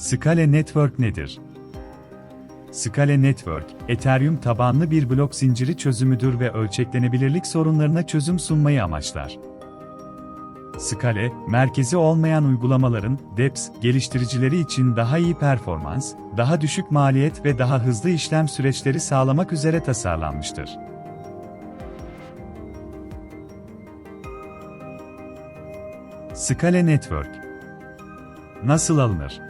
Scale Network nedir? Scale Network, Ethereum tabanlı bir blok zinciri çözümüdür ve ölçeklenebilirlik sorunlarına çözüm sunmayı amaçlar. Scale, merkezi olmayan uygulamaların, DEPS, geliştiricileri için daha iyi performans, daha düşük maliyet ve daha hızlı işlem süreçleri sağlamak üzere tasarlanmıştır. Scale Network Nasıl alınır?